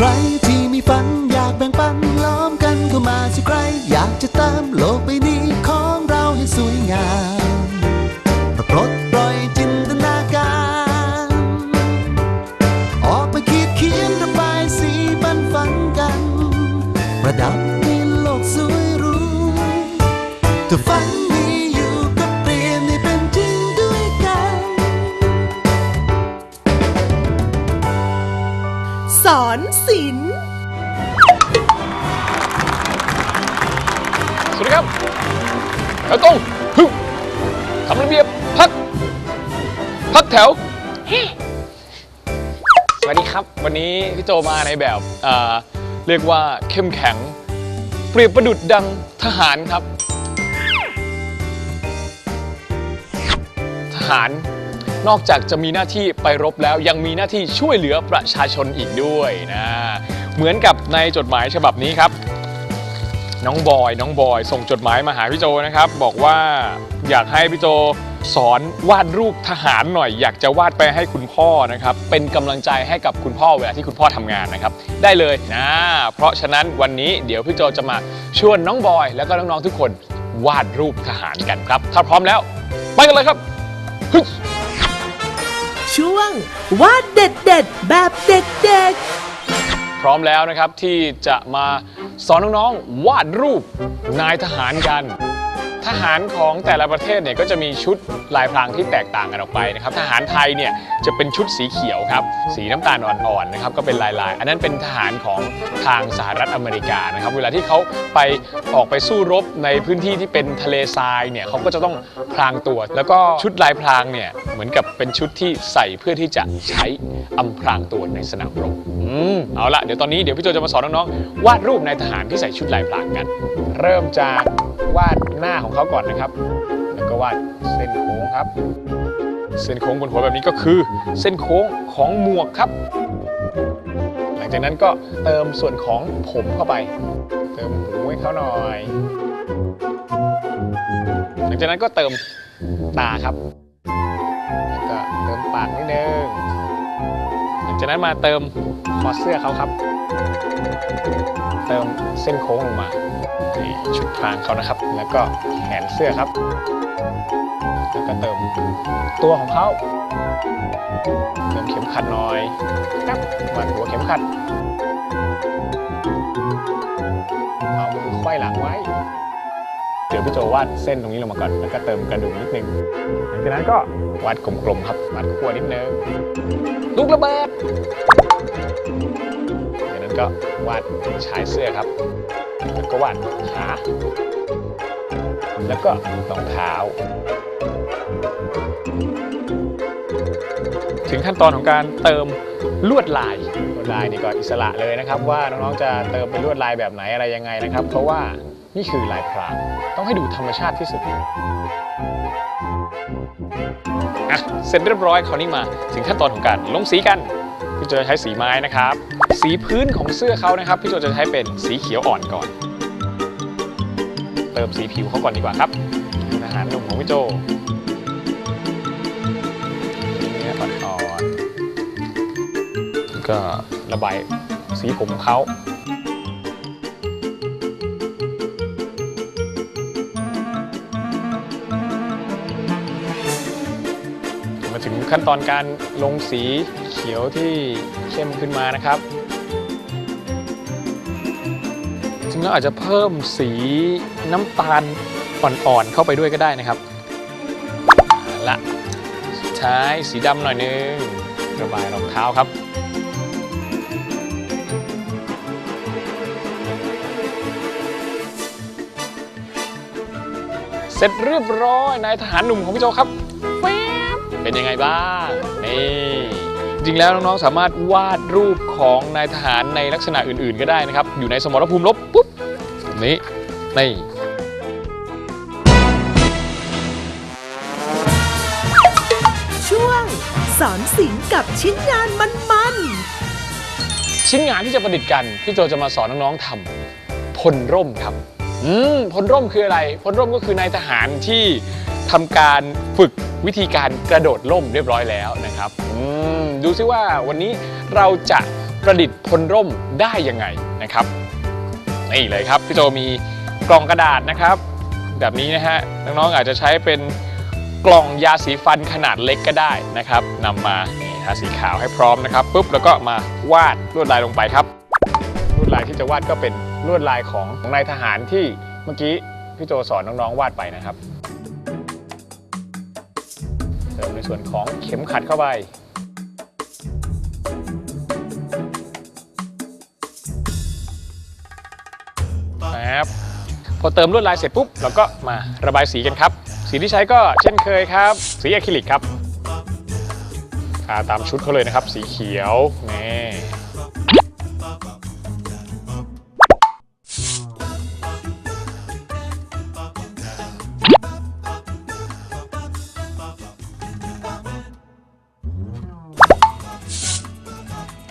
ใครที่มีฝันอยากแบ่งปันล้อมกันเข้ามาสิใคร อยากจะเติมโลกใบนี้ของเราให้สวยงามปลดปล่อยจินตนาการ ออกมาคิดเขียนระบายสีปันฝันกัน ประดับในโลกสวยรู้ถ้าฝัน อนศิลป์สวัสดีครับแถวตรงฮึบทำระเบียบพัก พักแถว สวัสดีครับ วันนี้พี่โจมาในแบบเอ่อเรียกว่าเข้มแข็ง เปรียบประดุดดังทหารครับ ทหาร นอกจากจะมีหน้าที่ไปรบแล้วยังมีหน้าที่ช่วยเหลือประชาชนอีกด้วยนะเหมือนกับในจดหมายฉบับนี้ครับ น้องบอยน้องบอยส่งจดหมายมาหาพี่โจนะครับ บอกว่าอยากให้พี่โจสอนวาดรูปทหารหน่อย อยากจะวาดไปให้คุณพ่อนะครับ เป็นกำลังใจให้กับคุณพ่อเวลาที่คุณพ่อทำงานนะครับ ได้เลยนะเพราะฉะนั้นวันนี้เดี๋ยวพี่โจจะมาชวนน้องบอย แล้วก็น้องๆทุกคนวาดรูปทหารกันครับ ถ้าพร้อมแล้ว ไปกันเลยครับ ช่วงวาดเด็ดเด็ดๆแบบเด็กเด็กพร้อมแล้วนะครับที่จะมาสอนน้องๆวาดรูปนายทหารกัน ทหารของแต่ละประเทศเนี่ยก็จะมีชุดลายพรางที่แตกต่างกันออกไปนะครับทหารไทยเนี่ยจะเป็นชุดสีเขียวครับสีน้ำตาลอ่อนๆนะครับก็เป็นลายๆ อันนั้นเป็นทหารของทางสหรัฐอเมริกานะครับเวลาที่เขาไปออกไปสู้รบในพื้นที่ที่เป็นทะเลทรายเนี่ยเขาก็จะต้องพรางตัว แล้วก็ชุดลายพรางเนี่ยเหมือนกับเป็นชุดที่ใส่เพื่อที่จะใช้อำพรางตัวในสนามรบอืมเอาละเดี๋ยวตอนนี้เดี๋ยวพี่โจจะมาสอนน้องๆวาดรูปนายทหารที่ใส่ชุดลายพรางกัน เริ่มจากวาด หน้าของเขาก่อนนะครับ แล้วก็วาดเส้นโค้งครับ เส้นโค้งบนหัวแบบนี้ก็คือ เส้นโค้งของหมวกครับ หลังจากนั้นก็เติมส่วนของผมเข้าไป เติมหูให้เขาหน่อย หลังจากนั้นก็เติมตาครับแล้วก็เติมปากนิดนึง หลังจากนั้นมาเติม คอเสื้อเขาครับเติมเส้นโค้งลงมานี่ชุดพรางเขานะครับ แล้วก็แขนเสื้อครับ แล้วก็เติมตัวของเขาเติมเข็มขัดหน่อยครับวาหัวเข็มขัดเอามือไขว้หลังไว้ เดี๋ยวพี่โจวาดเส้นตรงนี้ลงมาก่อน แล้วก็เติมกระดูกนิดนึง หลังจากนั้นก็วาดกลมๆครับวาดขั้วนิดนึงลูกระเบิดจากนั้นก็วาดชายเสื้อครับ แล้วก็วาดขาแล้วก็รองเท้า ถึงขั้นตอนของการเติมลวดลายลวดลายนี่ก็อิสระเลยนะครับ ว่าน้องๆจะเติมเป็นลวดลายแบบไหนอะไรยังไงนะครับ เพราะว่า นี่คือลายพรางต้องให้ดูธรรมชาติที่สุดอะเสร็จเรียบร้อยคราวนี้มาถึงขั้นตอนของการลงสีกันพี่โจจะใช้สีไม้นะครับ สีพื้นของเสื้อเขานะครับ พี่โจจะใช้เป็นสีเขียวอ่อนก่อน เติมสีผิวเขาก่อนดีกว่าครับอาหารหนุ่มของพี่โจเนื้ออ่อนๆก็ระบายสีผมของเขา มาถึงขั้นตอนการลงสีเขียวที่เข้มขึ้นมานะครับจริงแล้วอาจจะเพิ่มสีน้ำตาลอ่อนๆเข้าไปด้วยก็ได้นะครับละสุดท้สีดำหน่อยนึงระบายรองเท้าครับเสร็จเรียบร้อยนายทหารหนุ่มของพี่โจครับ เป็นยังไงบ้างนี่จริงแล้วน้องๆสามารถวาดรูปของนายทหารในลักษณะอื่นๆก็ได้นะครับ อยู่ในสมรภูมิรบปุ๊บแบบนี้นี่ๆช่วงสอนศิลป์กับชิ้นงานมันๆชิ้นงานที่จะประดิษฐ์กันพี่โจจะมาสอนน้องๆทำพลร่มครับอืมพลร่มคืออะไร พลร่มก็คือนายทหารที่ทำการฝึก วิธีการกระโดดร่มเรียบร้อยแล้วนะครับอืมดูซิว่าวันนี้เราจะประดิษฐ์พลร่มได้ยังไงนะครับนี่เลยครับพี่โจมีกล่องกระดาษนะครับ แบบนี้นะฮะน้องๆอาจจะใช้เป็นกล่องยาสีฟันขนาดเล็กก็ได้นะครับนำมานี่ทาสีขาวให้พร้อมนะครับปุ๊บแล้วก็มาวาดลวดลายลงไปครับลวดลายที่จะวาดก็เป็นลวดลายของนายทหารที่เมื่อกี้พี่โจสอนน้องๆวาดไปนะครับ เติมในส่วนของเข็มขัดเข้าไปนะครับพอเติมลวดลายเสร็จปุ๊บเราก็มาระบายสีกันครับ สีที่ใช้ก็เช่นเคยครับ สีอะคริลิกครับทาตามชุดเขาเลยนะครับ สีเขียวนี่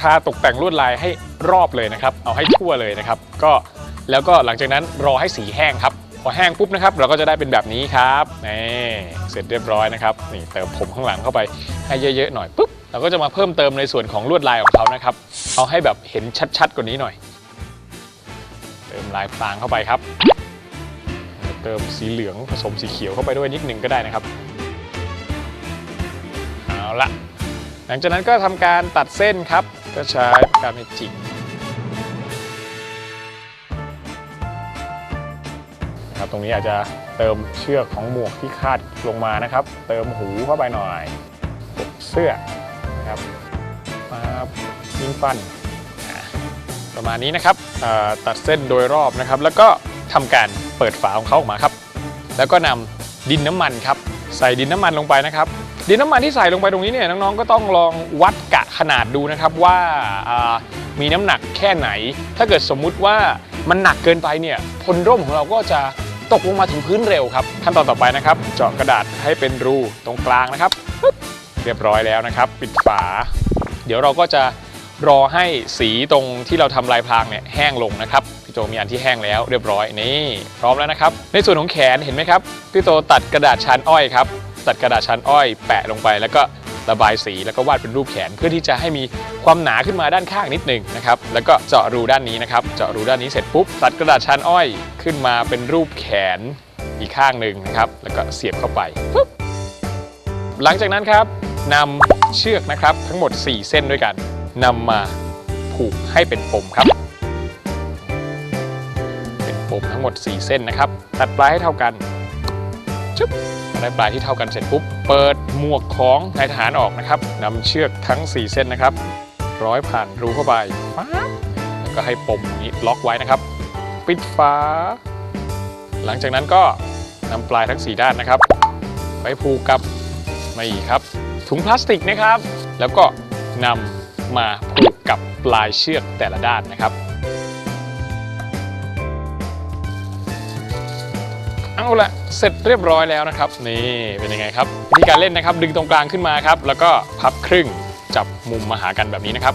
ทาตกแต่งลวดลายให้รอบเลยนะครับ เอาให้ทั่วเลยนะครับ ก็แล้วก็หลังจากนั้นรอให้สีแห้งครับ พอแห้งปุ๊บนะครับ เราก็จะได้เป็นแบบนี้ครับนี่เสร็จเรียบร้อยนะครับนี่เติมผมข้างหลังเข้าไปให้เยอะๆหน่อยปุ๊บเราก็จะมาเพิ่มเติมในส่วนของลวดลายของเขานะครับ เอาให้แบบเห็นชัดๆกว่านี้หน่อย เติมลายพรางเข้าไปครับ เติมสีเหลืองผสมสีเขียวเข้าไปด้วยนิดหนึ่งก็ได้นะครับ เอาละ หลังจากนั้นก็ทำการตัดเส้นครับ ก็ใช้การเมจิกครับตรงนี้อาจจะเติมเชือกของหมวกที่คาดลงมานะครับ เติมหูเข้าไปหน่อยปกเสื้อครับมายิงฟัน ประมาณนี้นะครับตัดเส้นโดยรอบนะครับ แล้วก็ทำการเปิดฝาของเขาออกมาครับ แล้วก็นำดินน้ำมันครับ ใส่ดินน้ำมันลงไปนะครับ ดินน้ำมันที่ใส่ลงไปตรงนี้เนี่ยน้องๆก็ต้องลองวัดกะขนาดดูนะครับว่ามีน้ำหนักแค่ไหน ถ้าเกิดสมมุติว่ามันหนักเกินไปเนี่ยพลร่มของเราก็จะตกลงมาถึงพื้นเร็วครับขั้นตอนต่อไปนะครับ เจาะกระดาษให้เป็นรูตรงกลางนะครับ เรียบร้อยแล้วนะครับ ปิดฝา เดี๋ยวเราก็จะรอให้สีตรงที่เราทำลายพรางเนี่ยแห้งลงนะครับพี่โจมีอันที่แห้งแล้วเรียบร้อยนี่พร้อมแล้วนะครับ ในส่วนของแขนเห็นไหมครับพี่โตตัดกระดาษชานอ้อยครับ ตัดกระดาษชั้นอ้อยแปะลงไป แล้วก็ระบายสีแล้วก็วาดเป็นรูปแขนเพื่อที่จะให้มีความหนาขึ้นมาด้านข้างนิดหนึงนะครับแล้วก็เจาะรูด้านนี้นะครับเจาะรูด้านนี้เสร็จปุ๊บตัดกระดาษชั้นอ้อยขึ้นมาเป็นรูปแขนอีกข้างหนึ่งนะครับแล้วก็เสียบเข้าไปปุ๊บหลังจากนั้นครับนำเชือกนะครับทั้งหมด 4 เส้นด้วยกันนำมาผูกให้เป็นปมครับ เป็นปมทั้งหมด 4 เส้นนะครับ ตัดปลายให้เท่ากันชึบ ได้ปลายที่เท่ากันเสร็จปุ๊บ เปิดหมวกของนายทหารออกนะครับนำเชือกทั้ง 4 เส้นนะครับ ร้อยผ่านรูเข้าไปแล้วก็ให้ปมนี้ล็อกไว้นะครับ ปิดฝาหลังจากนั้นก็นำปลายทั้ง 4 ด้านนะครับไปผูกกับไม่ครับ ถุงพลาสติกนะครับ แล้วก็นำมาผูกกับปลายเชือกแต่ละด้านนะครับ เอาละเสร็จเรียบร้อยแล้วนะครับ นี่เป็นยังไงครับวิธีการเล่นนะครับ ดึงตรงกลางขึ้นมาครับ แล้วก็พับครึ่งจับมุมมาหากันแบบนี้นะครับ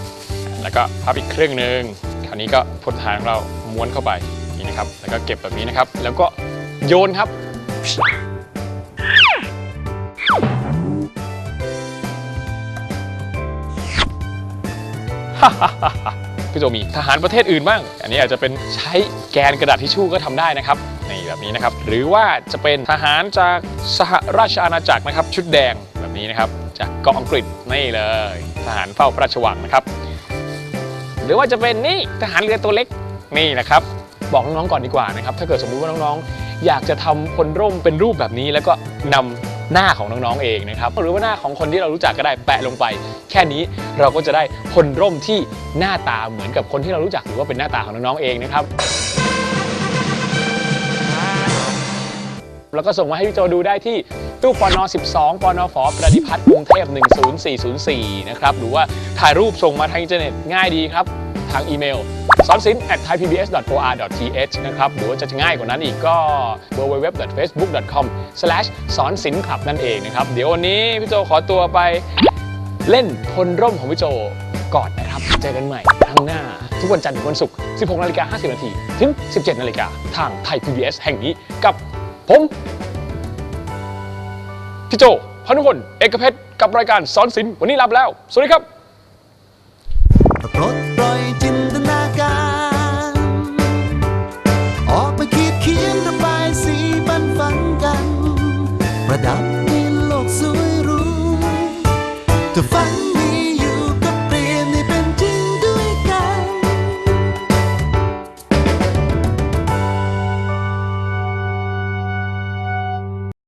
แล้วก็พับอีกครึ่งหนึ่งคราวนี้ก็พลทารของเราม้วนเข้าไปนี่นะครับ แล้วก็เก็บแบบนี้นะครับ แล้วก็โยนครับพี่โจมีทหารประเทศอื่นบ้าง อันนี้อาจจะเป็นใช้แกนกระดาษทิชชู่ก็ทำได้นะครับ นี่แบบนี้นะครับ หรือว่าจะเป็นทหารจากสหราชอาณาจักรนะครับ ชุดแดงแบบนี้นะครับ จากเกาะอังกฤษนี่เลย ทหารเฝ้าพระราชวังนะครับ หรือว่าจะเป็นนี่ทหารเรือตัวเล็กนี่นะครับ บอกน้องๆก่อนดีกว่านะครับ ถ้าเกิดสมมุติว่าน้องๆ อยากจะทำพลร่มเป็นรูปแบบนี้ แล้วก็นำหน้าของน้องๆเองนะครับ หรือว่าหน้าของคนที่เรารู้จักก็ได้แปะลงไป แค่นี้เราก็จะได้พลร่มที่หน้าตาเหมือนกับคนที่เรารู้จักหรือว่าเป็นหน้าตาของน้องๆเองนะครับ แล้วก็ส่งมาให้พี่โจดูได้ที่ตู้ปน12ปนฝประดิพัฒน์กรุงเทพ10404 นะครับหรือว่าถ่ายรูปส่งมาทางอินเทอร์เน็ตง่ายดีครับ ทางอีเมลสอนสิน at thaipbs.or.th นะครับ หรือว่าจะง่ายกว่านั้นอีกก็ www.facebook.com สอนสินคลับนั่นเองนะครับ เดี๋ยววันนี้พี่โจขอตัวไปเล่นพลร่มของพี่โจก่อนนะครับ เจอกันใหม่ครั้งหน้า ทุกวันจันทร์ถึงวันศุกร์ 16นาฬิกา50นาทีถึง 17นาฬิกาทางไทย PBS แห่งนี้กับ ผม พี่โจพันุพลเอกเพชรกับรายการสอนศิลป์วันนี้ลาไปแล้ว สวัสดีครับปลดปล่อยจินตนาการ ออกไปคิดเขียนระบายสีปันฝันกัน ประดับในโลกสวยรู้จะฝัน